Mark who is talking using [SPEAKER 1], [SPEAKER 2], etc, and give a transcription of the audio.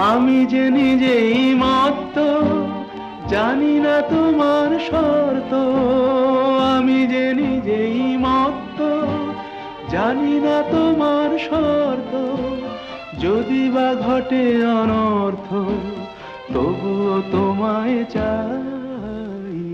[SPEAKER 1] আমি যে নিজেই মত্ত, জানি না তোমার শর্ত। আমি যে নিজেই মত্ত, জানি না তোমার শর্ত। যদি বা ঘটে অনর্থ, তবুও তোমায় চাই।